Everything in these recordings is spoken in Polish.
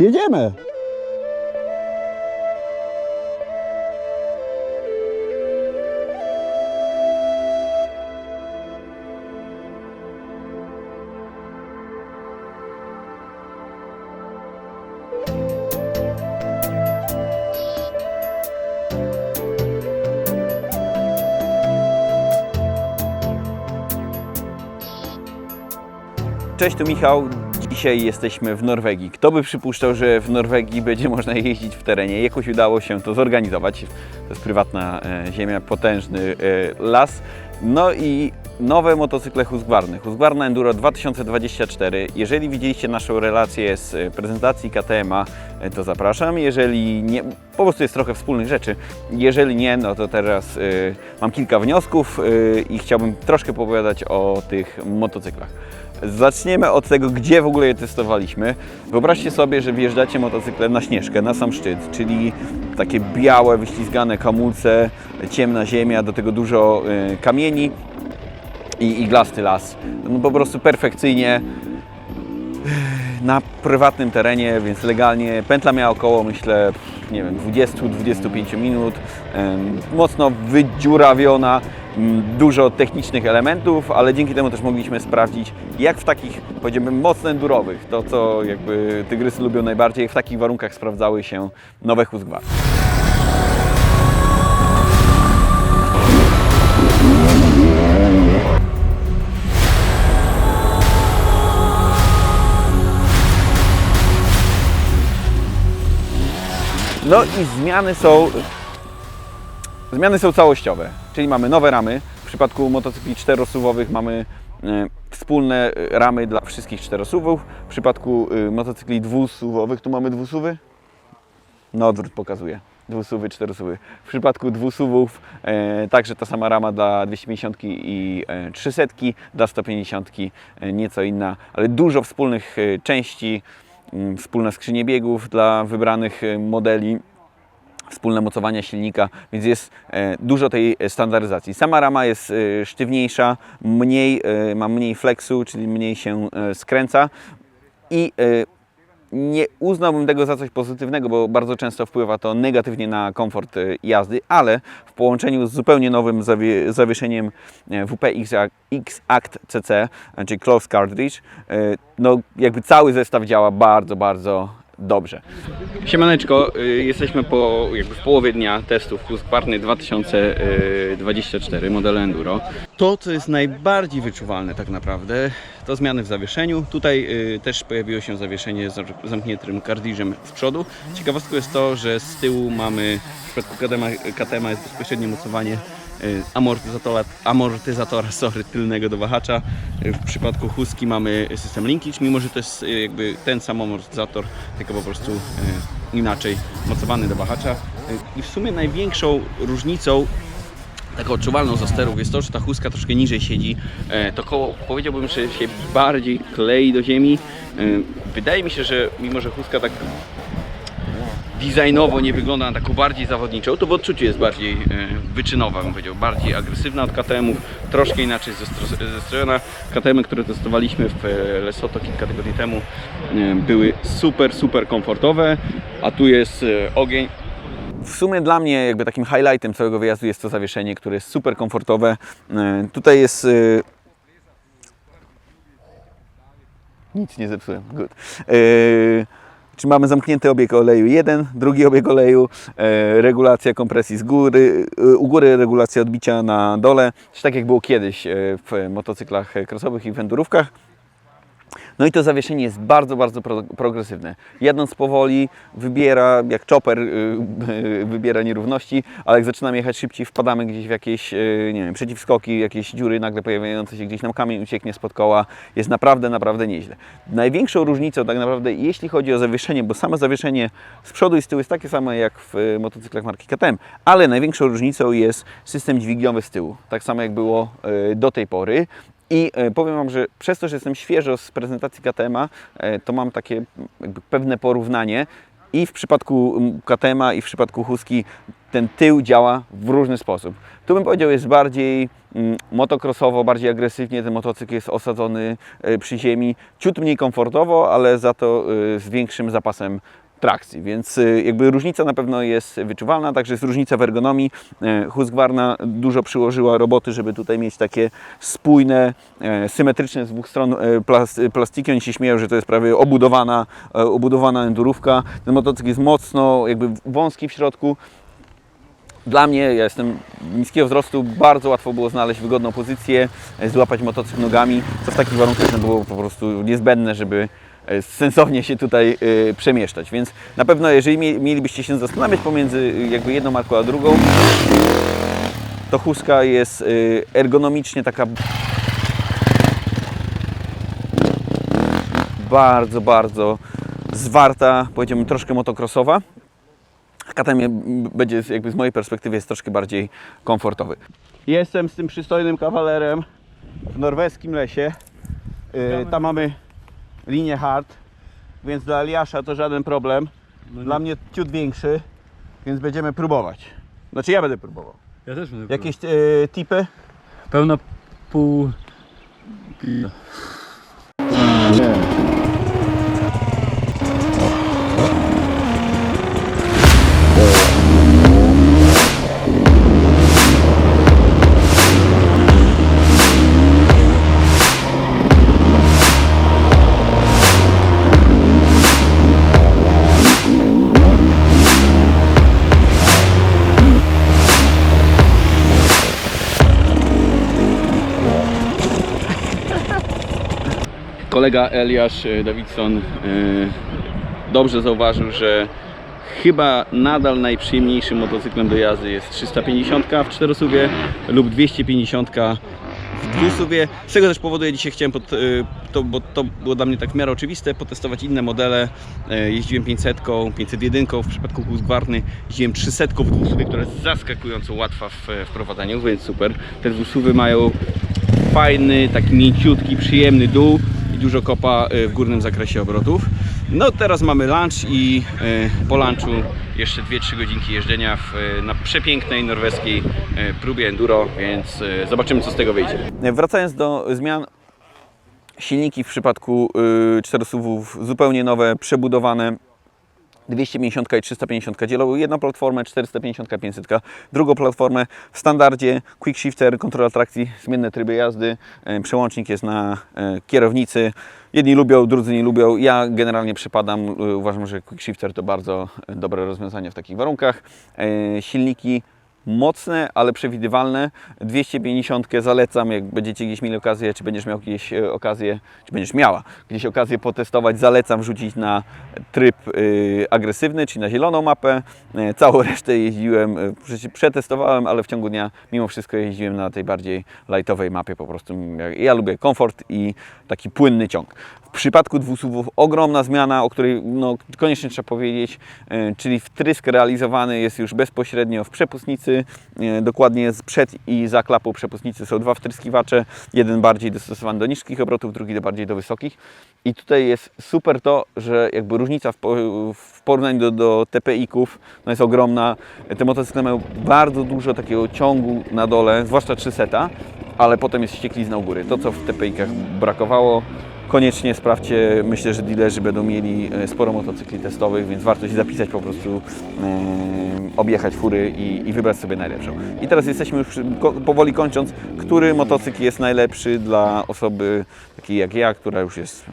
Jedziemy! Cześć, tu Michał. Dzisiaj jesteśmy w Norwegii. Kto by przypuszczał, że w Norwegii będzie można jeździć w terenie? Jakoś udało się to zorganizować. To jest prywatna e, ziemia, potężny e, las. No i nowe motocykle Husqvarna. Husqvarna Enduro 2024. Jeżeli widzieliście naszą relację z e, prezentacji KTM-a, e, to zapraszam. Jeżeli nie, po prostu jest trochę wspólnych rzeczy. Jeżeli nie, no to teraz e, mam kilka wniosków e, i chciałbym troszkę opowiadać o tych motocyklach. Zaczniemy od tego, gdzie w ogóle je testowaliśmy. Wyobraźcie sobie, że wjeżdżacie motocyklem na śnieżkę, na sam szczyt, czyli takie białe, wyślizgane kamulce, ciemna ziemia, do tego dużo y, kamieni i iglasty las. No po prostu perfekcyjnie na prywatnym terenie, więc legalnie. Pętla miała około, myślę, nie wiem, 20-25 minut. Mocno wydziurawiona, dużo technicznych elementów, ale dzięki temu też mogliśmy sprawdzić, jak w takich, powiedziałbym, mocno endurowych, to co jakby tygrysy lubią najbardziej, w takich warunkach sprawdzały się nowe Husqvarna. No i zmiany są. Zmiany są całościowe, czyli mamy nowe ramy. W przypadku motocykli czterosuwowych mamy e, wspólne e, ramy dla wszystkich czterosuwów. W przypadku e, motocykli dwusuwowych, tu mamy dwusuwy? No odwrót pokazuje. Dwusuwy, czterosuwy. W przypadku dwusuwów e, także ta sama rama dla 250 i e, 300, dla 150 e, nieco inna, ale dużo wspólnych części, wspólne skrzynie biegów dla wybranych e, modeli wspólne mocowania silnika, więc jest e, dużo tej standaryzacji. Sama rama jest e, sztywniejsza, mniej, ma mniej flexu, czyli mniej się skręca i nie uznałbym tego za coś pozytywnego, bo bardzo często wpływa to negatywnie na komfort e, jazdy, ale w połączeniu z zupełnie nowym zawie, zawieszeniem e, WP X-Act CC, e, czyli Close Cartridge, e, no jakby cały zestaw działa bardzo, bardzo dobrze. Siemaneczko, y, jesteśmy po, jakby w połowie dnia testów Husqvarna 2024 modelu Enduro. To, co jest najbardziej wyczuwalne tak naprawdę, to zmiany w zawieszeniu. Tutaj y, też pojawiło się zawieszenie z zamkniętym kardiżem z przodu. Ciekawostką jest to, że z tyłu mamy, w przypadku KTM, jest bezpośrednie mocowanie amortyzatora, amortyzatora sorry, tylnego do wahacza. Y, W przypadku Huski mamy system linkage, mimo że to jest y, jakby ten sam amortyzator, tylko po prostu y, inaczej mocowany do wahacza. Y, I w sumie największą różnicą taką odczuwalną za sterów jest to, że ta chuska troszkę niżej siedzi. E, To koło powiedziałbym, że się bardziej klei do ziemi. E, Wydaje mi się, że mimo że chuska tak designowo nie wygląda na taką bardziej zawodniczą, to w odczuciu jest bardziej e, wyczynowa, bym powiedział, bardziej agresywna od KTM-ów, troszkę inaczej zestro- zestrojona. KTM, które testowaliśmy w e, Lesotho kilka tygodni temu, e, były super, super komfortowe, a tu jest ogień. W sumie dla mnie jakby takim highlightem całego wyjazdu jest to zawieszenie, które jest super komfortowe. Tutaj jest... Nic nie zepsułem, good. E, Czy mamy zamknięty obieg oleju jeden, drugi obieg oleju, e, regulacja kompresji z góry, e, u góry regulacja odbicia na dole, tak jak było kiedyś e, w motocyklach crossowych i w endurówkach. No i to zawieszenie jest bardzo, bardzo pro, progresywne. Jadąc powoli, wybiera, jak chopper y, y, wybiera nierówności, ale jak zaczynamy jechać szybciej, wpadamy gdzieś w jakieś, y, nie wiem, przeciwskoki, jakieś dziury nagle pojawiające się gdzieś nam kamień ucieknie spod koła. Jest naprawdę, naprawdę nieźle. Największą różnicą tak naprawdę, jeśli chodzi o zawieszenie, bo samo zawieszenie z przodu i z tyłu jest takie samo jak w y, motocyklach marki KTM, ale największą różnicą jest system dźwigniowy z tyłu. Tak samo jak było y, do tej pory. I e, powiem Wam, że przez to, że jestem świeżo z prezentacji KTM-a, e, to mam takie pewne porównanie i w przypadku KTM-a i w przypadku Huski ten tył działa w różny sposób. Tu bym powiedział jest bardziej motocrossowo, bardziej agresywnie, ten motocykl jest osadzony e, przy ziemi, ciut mniej komfortowo, ale za to z większym zapasem trakcji, więc y, jakby różnica na pewno jest wyczuwalna, także jest różnica w ergonomii. E, Husqvarna dużo przyłożyła roboty, żeby tutaj mieć takie spójne, e, symetryczne z dwóch stron e, plas- plastiki. Oni się śmieją, że to jest prawie obudowana, e, obudowana endurówka. Ten motocykl jest mocno jakby wąski w środku, dla mnie, ja jestem niskiego wzrostu, bardzo łatwo było znaleźć wygodną pozycję, złapać motocykl nogami, co w takich warunkach no, było po prostu niezbędne, żeby sensownie się tutaj e, przemieszczać. Więc na pewno, jeżeli mie- mielibyście się zastanawiać pomiędzy e, jakby jedną marką a drugą, to Huska jest e, ergonomicznie taka bardzo, bardzo zwarta, powiedziałbym troszkę motocrossowa. KTM będzie jakby z mojej perspektywy jest troszkę bardziej komfortowy. Jestem z tym przystojnym kawalerem w norweskim lesie. Tam mamy linię hard, więc dla Eliasza to żaden problem. Dla mnie ciut większy, więc będziemy próbować. Znaczy ja będę próbował. Ja też będę Jakieś yy, tipy? Pełna pół... Kolega Eliasz e, Davidson e, dobrze zauważył, że chyba nadal najprzyjemniejszym motocyklem do jazdy jest 350 w czterosuwie lub 250 w dwusuwie. Z tego też powodu ja dzisiaj chciałem, pod, e, to, bo to było dla mnie tak w miarę oczywiste, potestować inne modele. Jeździłem 500, 501, w przypadku Husqvarny jeździłem 300 w dwusuwie, która jest zaskakująco łatwa w e, wprowadzaniu, więc super. Te dwusuwy mają fajny, taki mięciutki, przyjemny dół dużo kopa e, w górnym zakresie obrotów. No teraz mamy lunch i e, po lunchu jeszcze 2-3 godzinki jeżdżenia w, e, na przepięknej norweskiej próbie enduro, więc zobaczymy co z tego wyjdzie. Wracając do zmian, silniki w przypadku y, czterosuwów zupełnie nowe, przebudowane. 250 i 350 dzielą jedną platformę, 450, 500, drugą platformę. W standardzie quick shifter, kontrola trakcji, zmienne tryby jazdy, e, przełącznik jest na e, kierownicy. Jedni lubią, drudzy nie lubią. Ja generalnie przypadam, e, uważam, że quick shifter to bardzo dobre rozwiązanie w takich warunkach. Silniki mocne, ale przewidywalne. 250 zalecam, jak będziecie gdzieś mieli okazję, czy będziesz miał gdzieś e, okazję, czy będziesz miała gdzieś okazję potestować, zalecam wrzucić na tryb y, agresywny, czyli na zieloną mapę. E, Całą resztę jeździłem, przecie- przetestowałem, ale w ciągu dnia mimo wszystko jeździłem na tej bardziej lightowej mapie po prostu. Ja- Ja lubię komfort i taki płynny ciąg. W przypadku dwusuwów ogromna zmiana, o której no, koniecznie trzeba powiedzieć, e, czyli wtrysk realizowany jest już bezpośrednio w przepustnicy. E, Dokładnie z przed i za klapą przepustnicy są dwa wtryskiwacze. Jeden bardziej dostosowany do niskich obrotów, drugi do bardziej do wysokich. I tutaj jest super to, że jakby różnica w, po, w porównaniu do, do TPI-ków no jest ogromna. Te motocykle mają bardzo dużo takiego ciągu na dole, zwłaszcza 300, ale potem jest ścieklizna u góry. To, co w TPI-kach brakowało, koniecznie sprawdźcie. Myślę, że dealerzy będą mieli e, sporo motocykli testowych, więc warto się zapisać po prostu, e, objechać fury i, i wybrać sobie najlepszą. I teraz jesteśmy już przy, ko, powoli kończąc, który motocykl jest najlepszy dla osoby takiej jak ja, która już jest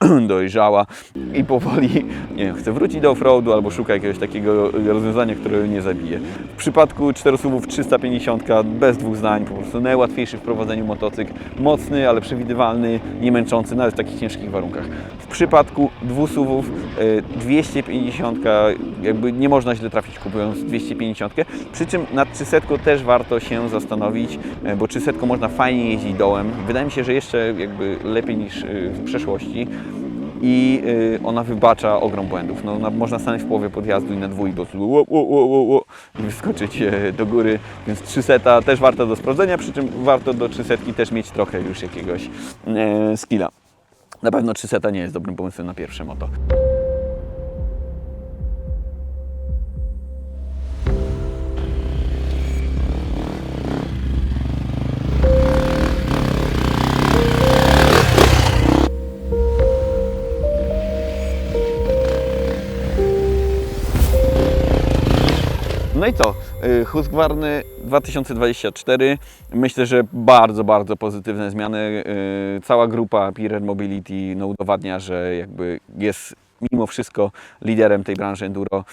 dojrzała i powoli nie wiem, chce wrócić do offroadu albo szuka jakiegoś takiego rozwiązania, które nie zabije. W przypadku czterosłówów 350 bez dwóch zdań, po prostu najłatwiejszy w prowadzeniu motocykl, mocny, ale przewidywalny, nie męczący nawet w takich ciężkich warunkach. W przypadku dwusuwów e, 250 jakby nie można źle trafić kupując 250, przy czym nad 300 też warto się zastanowić, e, bo 300 można fajnie jeździć dołem. Wydaje mi się, że jeszcze jakby lepiej niż e, w przeszłości i y, ona wybacza ogrom błędów. No, można stanąć w połowie podjazdu i na dwój po prostu ło, ło, ło, ło, ło, i wyskoczyć e, do góry, więc 300 też warto do sprawdzenia, przy czym warto do 300 też mieć trochę już jakiegoś e, skilla. Na pewno 300 nie jest dobrym pomysłem na pierwsze moto. No i co? Y, Husqvarny 2024. Myślę, że bardzo, bardzo pozytywne zmiany. Y, Cała grupa Pirer Mobility no, udowadnia, że jakby jest mimo wszystko liderem tej branży enduro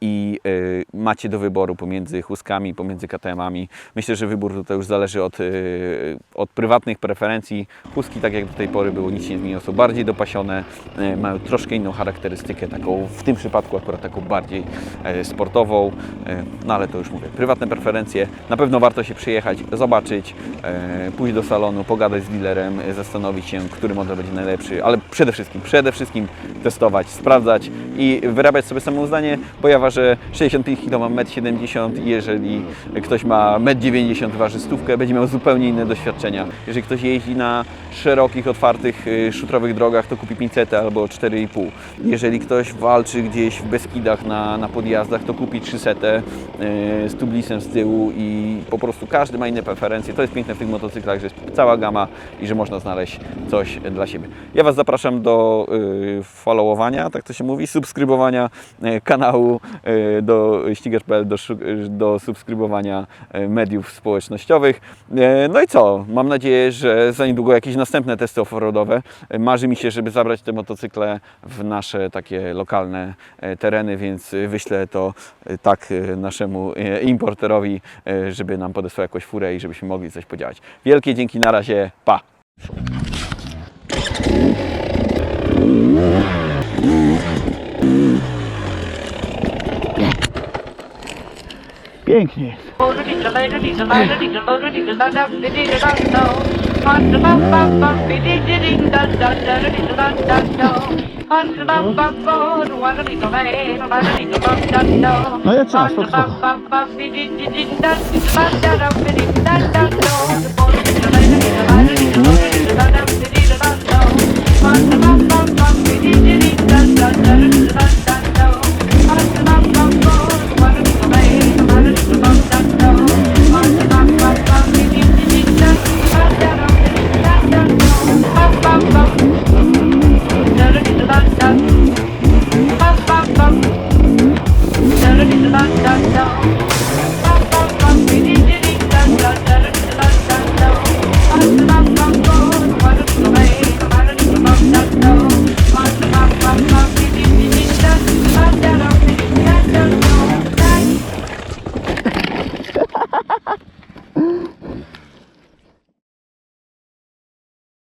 i y, macie do wyboru pomiędzy Huskami, pomiędzy KTM-ami. Myślę, że wybór tutaj już zależy od, y, od prywatnych preferencji. Huski, tak jak do tej pory było, nic nie zmieniło, są bardziej dopasione, y, mają troszkę inną charakterystykę, taką w tym przypadku akurat taką bardziej e, sportową, e, no ale to już mówię, prywatne preferencje. Na pewno warto się przyjechać, zobaczyć, e, pójść do salonu, pogadać z dealerem, zastanowić się, który model będzie najlepszy, ale przede wszystkim, przede wszystkim testować, sprawdzać i wyrabiać sobie samo zdanie, bo ja ważę 65 kg, mam 1,70 m i jeżeli ktoś ma 1,90 m, waży stówkę, będzie miał zupełnie inne doświadczenia. Jeżeli ktoś jeździ na szerokich, otwartych, y, szutrowych drogach, to kupi 500 albo 4,5. Jeżeli ktoś walczy gdzieś w Beskidach na, na podjazdach, to kupi 300 y, z tublisem z tyłu i po prostu każdy ma inne preferencje. To jest piękne w tych motocyklach, że jest cała gama i że można znaleźć coś dla siebie. Ja Was zapraszam do y, followowania, tak to się mówi, subskrybowania kanału, y, do ścigacz.pl, do, do subskrybowania y, mediów społecznościowych. Y, No i co? Mam nadzieję, że za niedługo jakieś następne testy offroadowe. Marzy mi się, żeby zabrać te motocykle w nasze takie lokalne tereny, więc wyślę to tak naszemu importerowi, żeby nam podesłał jakąś furę i żebyśmy mogli coś podziałać. Wielkie dzięki, na razie, pa! Pięknie jest. No ja czas, stop.